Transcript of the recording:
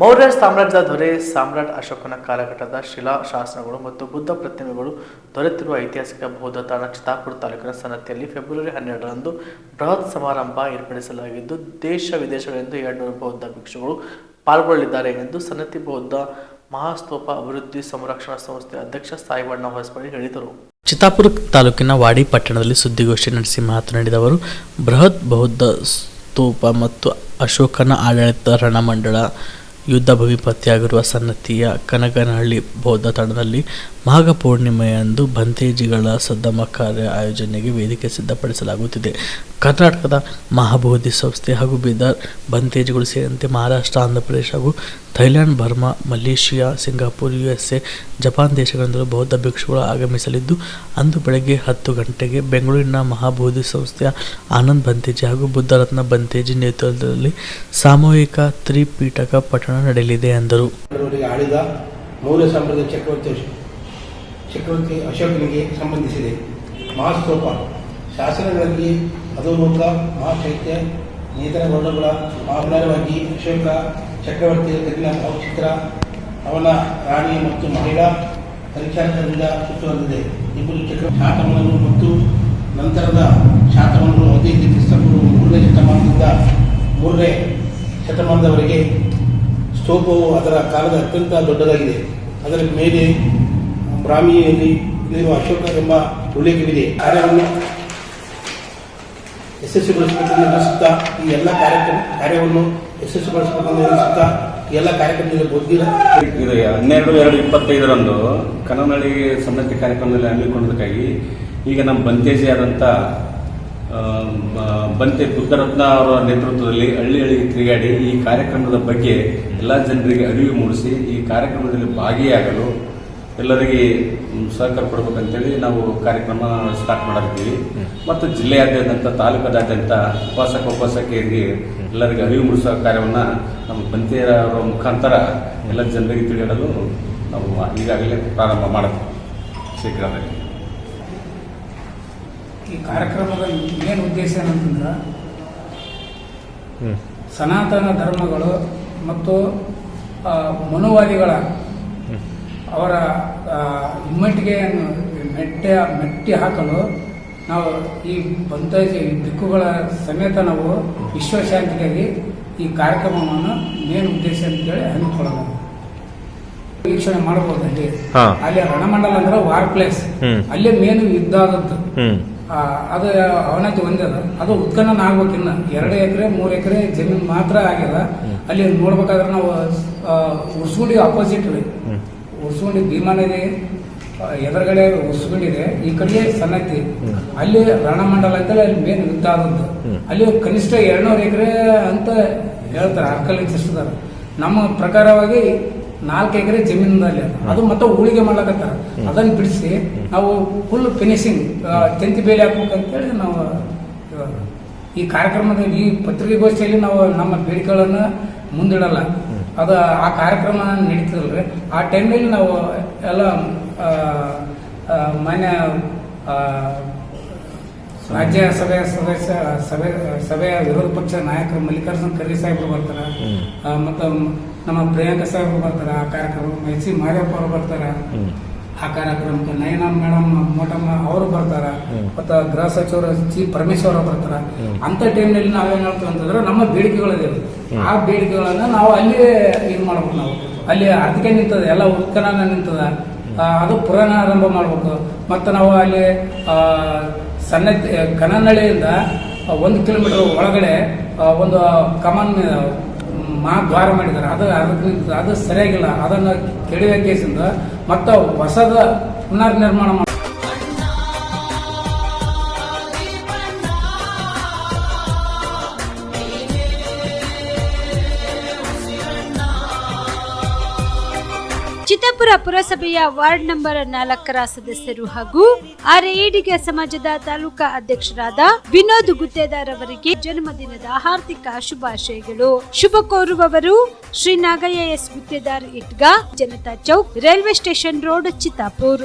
ಮೌರ್ಯ ಸಾಮ್ರಾಜ್ಯದ ದೊರೆ ಸಾಮ್ರಾಟ್ ಅಶೋಕನ ಕಾಲಘಟ್ಟದ ಶಿಲಾ ಶಾಸನಗಳು ಮತ್ತು ಬುದ್ಧ ಪ್ರತಿಮೆಗಳು ದೊರೆತಿರುವ ಐತಿಹಾಸಿಕ ಬೌದ್ಧ ತಾಣ ಚಿತ್ತಾಪುರ ತಾಲೂಕಿನ ಸನ್ನತಿಯಲ್ಲಿ ಫೆಬ್ರವರಿ ಹನ್ನೆರಡರಂದು ಬೃಹತ್ ಸಮಾರಂಭ ಏರ್ಪಡಿಸಲಾಗಿದ್ದು, ದೇಶ ವಿದೇಶಗಳಿಂದ ಎರಡುನೂರು ಬೌದ್ಧ ಭಿಕ್ಷುಗಳು ಪಾಲ್ಗೊಳ್ಳಲಿದ್ದಾರೆ ಎಂದು ಸನ್ನತಿ ಬೌದ್ಧ ಮಹಾಸ್ತೂಪ ಅಭಿವೃದ್ಧಿ ಸಂರಕ್ಷಣಾ ಸಂಸ್ಥೆ ಅಧ್ಯಕ್ಷ ಸಾಯಿಬಣ್ಣ ಹೊಸಪಡಿ ಹೇಳಿದರು. ಚಿತ್ತಾಪುರ ತಾಲೂಕಿನ ವಾಡಿ ಪಟ್ಟಣದಲ್ಲಿ ಸುದ್ದಿಗೋಷ್ಠಿ ನಡೆಸಿ ಮಾತನಾಡಿದ ಅವರು, ಬೃಹತ್ ಬೌದ್ಧ ಸ್ತೂಪ ಮತ್ತು ಅಶೋಕನ ಆಡಳಿತ ರಣಮಂಡಳ ಯುದ್ಧ ಭೂಮಿಪತಿಯಾಗಿರುವ ಸನ್ನತಿಯ ಕನಕನಹಳ್ಳಿ ಬೌದ್ಧ ತಾಣದಲ್ಲಿ ಮಾಘ ಪೂರ್ಣಿಮೆಯಂದು ಬಂತೇಜಿಗಳ ಸದ್ದಮ ಕಾರ್ಯ ಆಯೋಜನೆಗೆ ವೇದಿಕೆ ಸಿದ್ಧಪಡಿಸಲಾಗುತ್ತಿದೆ. ಕರ್ನಾಟಕದ ಮಹಾಬೋಧಿ ಸಂಸ್ಥೆ ಹಾಗೂ ಬೀದರ್ ಬಂತೇಜಿಗಳು ಸೇರಿದಂತೆ ಮಹಾರಾಷ್ಟ್ರ, ಆಂಧ್ರಪ್ರದೇಶ ಹಾಗೂ Thailand, Burma, Malaysia, Singapore U S A Japan ದೇಶಗಳಿಂದಲೂ ಬೌದ್ಧ ಭಿಕ್ಷುಗಳು ಆಗಮಿಸಲಿದ್ದು, ಅಂದು ಬೆಳಗ್ಗೆ ಹತ್ತು ಗಂಟೆಗೆ ಬೆಂಗಳೂರಿನ ಮಹಾಬೋಧಿ ಸಂಸ್ಥೆಯ ಆನಂದ್ ಬಂತೇಜಿ ಹಾಗೂ ಬುದ್ಧರತ್ನ ಬಂತೇಜಿ ನೇತೃತ್ವದಲ್ಲಿ ಸಾಮೂಹಿಕ ತ್ರಿಪೀಠಕ ಪಠಣ ನಡೆಯಲಿದೆ ಎಂದರು. ಆಳಿದ ಮೌರ್ಯ ಸಾಮ್ರಾಜ್ಯ ಚಕ್ರವರ್ತಿ ಚಕ್ರವರ್ತಿ ಅಶೋಕನಿಗೆ ಸಂಬಂಧಿಸಿದೆ. ಮಹಾಸ್ತೋಪ ಶಾಸನಗಳಲ್ಲಿ ಅಧೋಲೋಕ ಮಹಾಚೈತ್ಯ ನೇತರ ವರ್ಣಗಳ ಆಭರಣವಾಗಿ ಅಶೋಕ ಚಕ್ರವರ್ತಿಯ ಕಲ್ಲಿನ ಭಾವಚಿತ್ರ, ಅವನ ರಾಣಿ ಮತ್ತು ಮಹಿಳಾ ಪರಿಚಾರಕರಿಂದ ಸುತ್ತುವರೆದಿದೆ. ಇಬ್ಬರು ಚಕ್ರ ಶಾತಮನರು ಮತ್ತು ನಂತರದ ಶಾತಮನರು ಹದಿನೈದು ಕ್ರಿಸ್ತಪೂರ್ವ ಮೂರನೇ ಶತಮಾನದಿಂದ ಮೂರನೇ ಶತಮಾನದವರೆಗೆ ಸ್ತೂಪವು ಅದರ ಕಾಲದ ಅತ್ಯಂತ ದೊಡ್ಡದಾಗಿದೆ. ಅದರ ಮೇಲೆ ಬ್ರಾಹ್ಮಿಯಲ್ಲಿ ಇಲ್ಲಿರುವ ಅಶೋಕ ಎಂಬ ಉಲ್ಲೇಖವಿದೆ. ಕಾರ್ಯವನ್ನು ಯಶಸ್ವಿಗೊಳಿಸಬೇಕೆಂದು ನಡೆಸುತ್ತಾ, ಈ ಎಲ್ಲ ಕಾರ್ಯಕ್ರಮ, ಕಾರ್ಯವನ್ನು ಯಶಸ್ವಿಗೊಳಿಸಬೇಕೆಂದು ಈ ಎಲ್ಲ ಕಾರ್ಯಕ್ರಮದಲ್ಲಿ ಗೊತ್ತಿಲ್ಲ ಇದು ಹನ್ನೆರಡು, ಎರಡು, ಇಪ್ಪತ್ತೈದರಂದು ಕನನಹಳ್ಳಿ ಸನ್ನತಿ ಕಾರ್ಯಕ್ರಮದಲ್ಲಿ ಹಮ್ಮಿಕೊಂಡಿದ್ದಕ್ಕಾಗಿ ಈಗ ನಮ್ಮ ಬಂತೇಜಿ ಆದಂಥ ಬಂತೆ ಬುದ್ಧರತ್ನ ಅವರ ನೇತೃತ್ವದಲ್ಲಿ ಹಳ್ಳಿ ಹಳ್ಳಿಗೆ ತಿರುಗಾಡಿ ಈ ಕಾರ್ಯಕ್ರಮದ ಬಗ್ಗೆ ಎಲ್ಲ ಜನರಿಗೆ ಅರಿವು ಮೂಡಿಸಿ ಈ ಕಾರ್ಯಕ್ರಮದಲ್ಲಿ ಭಾಗಿಯಾಗಲು ಎಲ್ಲರಿಗೆ ಸಹಕಾರ ಕೊಡಬೇಕಂತೇಳಿ ನಾವು ಕಾರ್ಯಕ್ರಮ ಸ್ಟಾರ್ಟ್ ಮಾಡಿರ್ತೀವಿ ಮತ್ತು ಜಿಲ್ಲೆಯಾದ್ಯಂತ, ತಾಲೂಕದಾದ್ಯಂತ ಉಪವಾಸಕ ಉಪವಾಸಕಿಯರಿಗೆ ಎಲ್ಲರಿಗೆ ಅರಿವು ಮೂಡಿಸುವ ಕಾರ್ಯವನ್ನು ನಮ್ಮ ಬಂತೆಯವರ ಮುಖಾಂತರ ಎಲ್ಲ ಜನರಿಗೆ ತಿಳಿಯಡಲು ನಾವು ಈಗಾಗಲೇ ಪ್ರಾರಂಭ ಮಾಡುತ್ತೇವೆ ಶೀಘ್ರದಲ್ಲಿ. ಈ ಕಾರ್ಯಕ್ರಮದ ಮೇನ್ ಉದ್ದೇಶ ಏನಂತಂದ್ರೆ ಸನಾತನ ಧರ್ಮಗಳು ಮತ್ತು ಮನುವಾದಿಗಳ ಅವರ ಆ, ಹಿಮ್ಮಟ್ಟಿಗೆ ಮೆಟ್ಟೆ ಮೆಟ್ಟಿ ಹಾಕಲು ನಾವು ಈ ಬಂತ ದಿಕ್ಕುಗಳ ಸಮೇತ ನಾವು ವಿಶ್ವಶಾಂತಿಗಾಗಿ ಈ ಕಾರ್ಯಕ್ರಮವನ್ನು ಮೇನ್ ಉದ್ದೇಶ ಅಂತೇಳಿ ಹಮ್ಮಿಕೊಳ್ಳೋಣ ವೀಕ್ಷಣೆ ಮಾಡಬಹುದು ಅಲ್ಲಿ. ಅಲ್ಲಿ ರಣಮಂಡಲ ಅಂದ್ರೆ ವಾರ್ ಪ್ಲೇಸ್ ಅಲ್ಲಿ ಮೇನ್ ಯುದ್ಧ ಆಗುತ್ತೆ ಅದು ಅವನತಿ ಹೊಂದ್ಯದ ಅದು. ಉತ್ಖನನ ಆಗ್ಬೇಕಿನ್ನ. ಎರಡು ಎಕರೆ ಮೂರು ಎಕರೆ ಜಮೀನು ಮಾತ್ರ ಆಗ್ಯದ. ಅಲ್ಲಿ ನೋಡ್ಬೇಕಾದ್ರೆ ನಾವು ಉರ್ಸುಗುಂಡಿ ಅಪೋಸಿಟ್ ರೀ. ಉರ್ಸುಗುಂಡಿ ಭೀಮಾ ನದಿ ಎದುರುಗಡೆ ಉರ್ಸುಗುಂಡಿ ಇದೆ. ಈ ಕಡೆ ಸನ್ನತಿ ಅಲ್ಲಿ ರಣಮಂಡಲ ಅಂತೇಳಿ ಅಲ್ಲಿ ಮೇನ್ ಯುದ್ಧ ಆದದ್ದು. ಅಲ್ಲಿ ಕನಿಷ್ಠ ಎರಡ್ನೂರು ಎಕರೆ ಅಂತ ಹೇಳ್ತಾರೆ ಆರ್ಕಲಿಸ್ಟಿದಾರ ನಮ್ಮ ಪ್ರಕಾರವಾಗಿ ನಾಲ್ಕು ಎಕರೆ ಜಮೀನಲ್ಲಿ ಅದ. ಅದು ಮತ್ತೆ ಉಳಿಗೆ ಮಾಡ್ಲಕತ್ತಾರ. ಅದನ್ನ ಬಿಡಿಸಿ ನಾವು ಫುಲ್ ಫಿನಿಶಿಂಗ್ ತೆಂತಿ ಬೇಲಿ ಹಾಕ್ಬೇಕಂತೇಳಿ ನಾವು ಈ ಕಾರ್ಯಕ್ರಮದಲ್ಲಿ ಈ ಪತ್ರಿಕೆಗೋಷ್ಠಿಯಲ್ಲಿ ನಾವು ನಮ್ಮ ಬೇಡಿಕೆಗಳನ್ನ ಮುಂದಿಡಲ್ಲ. ಅದು ಆ ಕಾರ್ಯಕ್ರಮ ನಡೀತದಲ್ರಿ. ಆ ಟೈಮಲ್ಲಿ ನಾವು ಎಲ್ಲ ಮಾನ್ಯ ಆ, ರಾಜ್ಯ ಸಭೆಯ ಸದಸ್ಯ ಸಭೆ ಸಭೆಯ ವಿರೋಧ ಪಕ್ಷ ನಾಯಕರು ಮಲ್ಲಿಕಾರ್ಜುನ್ ಖರ್ಗೆ ಸಾಹೇಬರು ಬರ್ತಾರೆ. ಮತ್ತು ನಮ್ಮ ಪ್ರಿಯಾಂಕ ಸಾಹೇಬರು ಬರ್ತಾರ ಆ ಕಾರ್ಯಕ್ರಮ ಎಚ್ ಸಿ ಮಾದೇವಪ್ಪ ಅವರು ಬರ್ತಾರ. ಆ ಕಾರ್ಯಕ್ರಮಕ್ಕೆ ನಯನ ಮೇಡಮ್ ಮೋಟಮ್ಮ ಅವರು ಬರ್ತಾರ. ಮತ್ತ ಗೃಹ ಸಚಿವರ ಜಿ ಪರಮೇಶ್ವರ್ ಅವರು ಬರ್ತಾರ. ಅಂತ ಟೈಮ್ನಲ್ಲಿ ನಾವೇನ್ ಹೇಳ್ತೀವಿ ಅಂತಂದ್ರೆ ನಮ್ಮ ಬೇಡಿಕೆಗಳಿದೆ. ಆ ಬೇಡಿಕೆಗಳನ್ನ ನಾವು ಅಲ್ಲಿ ಇದು ಮಾಡ್ಬೇಕು ನಾವು. ಅಲ್ಲಿ ಅದಕ್ಕೆ ನಿಂತದ ಎಲ್ಲ ಉತ್ಖನನ ನಿಂತದ. ಅದು ಪುರಾಣ ಆರಂಭ ಮಾಡ್ಬೇಕು. ಮತ್ತು ನಾವು ಅಲ್ಲಿ ಸಣ್ಣ ಕನನಹಳ್ಳಿಯಿಂದ ಒಂದು ಕಿಲೋಮೀಟರ್ ಒಳಗಡೆ ಒಂದು ಕಮನ್ ಮಹಾದ್ವಾರ ಮಾಡಿದ್ದಾರೆ. ಅದು ಅದಕ್ಕೆ ಅದು ಸರಿಯಾಗಿಲ್ಲ. ಅದನ್ನು ಕೆಡವೆ ಕೇಸಿಂದ ಮತ್ತು ಹೊಸದ ಪುನರ್ ಚಿತ್ತಾಪುರ ಪುರಸಭೆಯ ವಾರ್ಡ್ ನಂಬರ್ ನಾಲ್ಕರ ಸದಸ್ಯರು ಹಾಗೂ ಆರ್ಎಡಿಗ ಸಮಾಜದ ತಾಲೂಕಾ ಅಧ್ಯಕ್ಷರಾದ ವಿನೋದ್ ಗುತ್ತೇದಾರ್ ಅವರಿಗೆ ಜನ್ಮದಿನದ ಹಾರ್ದಿಕ ಶುಭಾಶಯಗಳು. ಶುಭ ಕೋರುವವರು Shri Nagayya S Guttedar Itga, Janata Chowk, railway station road, Chittapur.